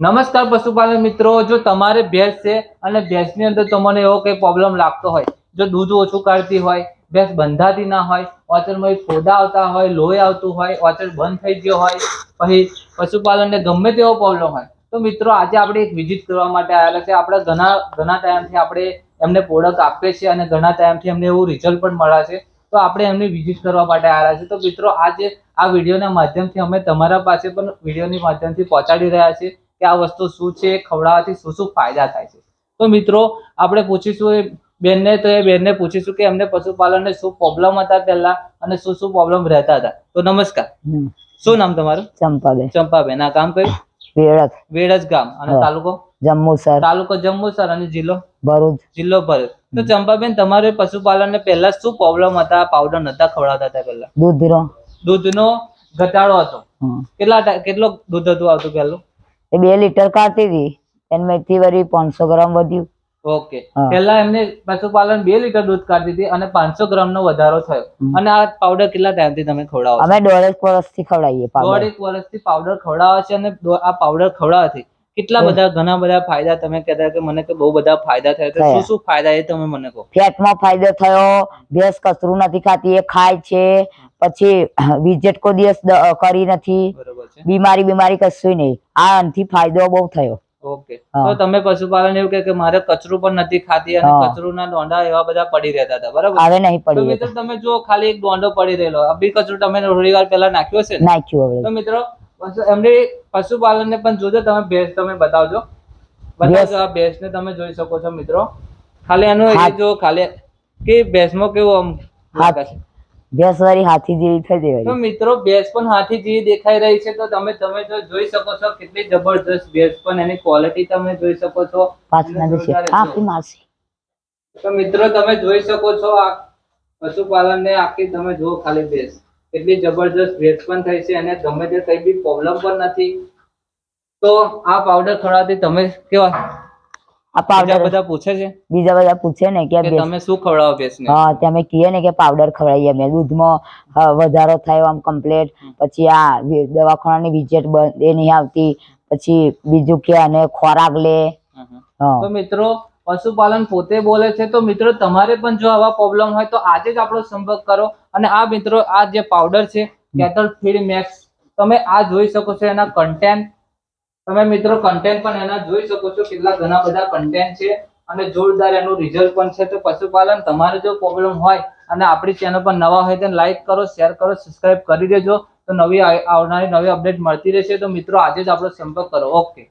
નમસ્કાર પશુપાલન મિત્રો, જો તમારે ભેંસ છે અને ભેંસની અંદર તમને એવો કંઈ પ્રોબ્લેમ લાગતો હોય, જો દૂધ ઓછું કાઢતી હોય, ભેંસ બંધાતી ના હોય ઓચરમાં ફોદા આવતા હોય, લોહી આવતું હોય ઓચર બંધ થઈ ગયો હોય, પછી પશુપાલનને ગમે તેવો પ્રોબ્લેમ હોય, તો મિત્રો આજે આપણે એક વિઝિટ કરવા માટે આવેલા છે. આપણે ઘણા ઘણા ટાઈમથી આપણે એમને પ્રોડક્ટ આપીએ છીએ અને ઘણા ટાઈમથી એમને એવું રિઝલ્ટ પણ મળે છે. તો આપણે એમની વિઝિટ કરવા માટે આવ્યા છે. તો મિત્રો આજે આ વિડીયોના માધ્યમથી અમે તમારા પાસે પણ વિડીયોની માધ્યમથી પહોંચાડી રહ્યા છીએ. કે આ વસ્તુ શું છે ખવડાવવાથી શું શું ફાયદા થાય છે. તો મિત્રો આપણે પૂછીશું એ બેનને તો એ બેનને પૂછીશું કે એમને પશુપાલનને શું પ્રોબ્લેમ હતા પહેલા અને શું શું પ્રોબ્લેમ રહેતા હતા. તો નમસ્કાર. શું નામ તમારું? ચંપાબેન. ચંપાબેન. આ ગામ કયું? વેળજ વેળજ ગામ. અને તાલુકો? જંબુસર તાલુકો જંબુસર અને જિલ્લો? ભરૂચ. જિલ્લો ભરૂચ. તો ચંપાબેન તમારે પશુપાલન ને પહેલા શું પ્રોબ્લેમ હતા? પાવડર નતા ખવડાવતા હતા પહેલા? દૂધનો. દૂધનો ઘટાડો હતો. કેટલા કેટલો દૂધ હતું આવતું પહેલું? એ બે લીટર કાઢતી હતી. એનમાંથી વળી પાંચસો ગ્રામ વધ્યું. ઓકે. પહેલા એમને પશુપાલન બે લીટર દૂધ કાઢતી હતી અને પાંચસો ગ્રામ નો વધારો થયો. અને આ પાવડર કેટલા ટાઈમથી તમે ખવડાવો? અમે દોઢેક વર્ષથી ખવડાવીએ દોઢેક વર્ષથી પાવડર ખવડાવે છે અને આ પાવડર ખવડાવવાથી કેટલા બધા ઘણા બધા ફાયદા તમે કહેતા કે મને કે બહુ બધા ફાયદા થયા તો શું શું ફાયદા એ તમે મને કહો. ફેટમાં ફાયદો થયો ભેંસ કચરું નથી ખાતી એ ખાય છે. પછી વિજેટ કોઈ દિવસ કરી નથી. બીમારી બીમારી કશું નહીં. આ આનાથી ફાયદો બહુ થયો. ઓકે. તો તમે પશુપાલન એવું કે મારે કચરું પણ નથી ખાતી અને કચરું ના ડોંડા એવા બધા પડી રહેતા હતા બરાબર? હવે નહીં તો પડી મિત્રો તમે જો ખાલી એક ડોંડો પડી રહેલો. અભી કચરું તમે થોડી વાર પહેલા નાખ્યો છે ને? નાખ્યું હવે. તો મિત્રો એમને પશુપાલન ને પણ જોજો તમે ભેંસ તમે બતાવજો. બતાવજો આ ભેંસને તમે જોઈ શકો છો મિત્રો. ખાલી એનું જો ખાલી કે ભેંસમાં કેવું આમ. ભેંસ વાળી હાથી જેવી થઈ ગઈ તો મિત્રો ભેંસ પણ હાથી જેવી દેખાઈ રહી છે. તો તમે તમે જો જોઈ શકો છો કેટલી જબરદસ્ત ભેંસ પણ એની ક્વોલિટી તમે જોઈ શકો છો. પાછના અને દિવસે આખી માસી. તો મિત્રો તમે જોઈ શકો છો આ પશુપાલનને આખી તમે જો ખાલી ભેંસ. કેટલી જબરદસ્ત ભેંસ પણ થઈ છે અને ગમે તે કઈ બી પ્રોબ્લેમ પણ નથી. તો આ પાવડર ખવડાવતી તમે કેવા આ પાવડર બધા પૂછે છે? બીજા બધા પૂછે ને કે કે તમે શું ખવડાવો ભેંસને? હા તમે કહીએ ને કે પાવડર ખવડાવીએ અમે. દૂધમાં વધારો થયો આમ કમ્પ્લેટ પછી આ દવાખાનાની વિઝિટ બંધ એ નહીં આવતી. પછી બીજું કે અને ખોરાક લે. તો મિત્રો પશુપાલન પોતે બોલે છે તો મિત્રો તમારે પણ જો આવા પ્રોબ્લેમ હોય તો આજે જ આપણો સંપર્ક કરો. અને આ મિત્રો આ જે પાવડર છે કેટલ ફીડ મેક્સ તમે આ જોઈ શકો છો એના કન્ટેન્ટ તમે મિત્રો કન્ટેન્ટ પણ એના જોઈ શકો છો. કેટલા ઘણા બધા કન્ટેન્ટ છે અને જોરદાર એનું રિઝલ્ટ પણ છે. તો પશુપાલન તમારે જો પ્રોબ્લેમ હોય અને આપણી ચેનલ પર નવા હોય તો લાઈક કરો શેર કરો સબસ્ક્રાઇબ કરી દેજો. તો નવી આવનારી નવી અપડેટ મળતી રહેશે. તો મિત્રો આજે જ આપણો સંપર્ક કરો. ઓકે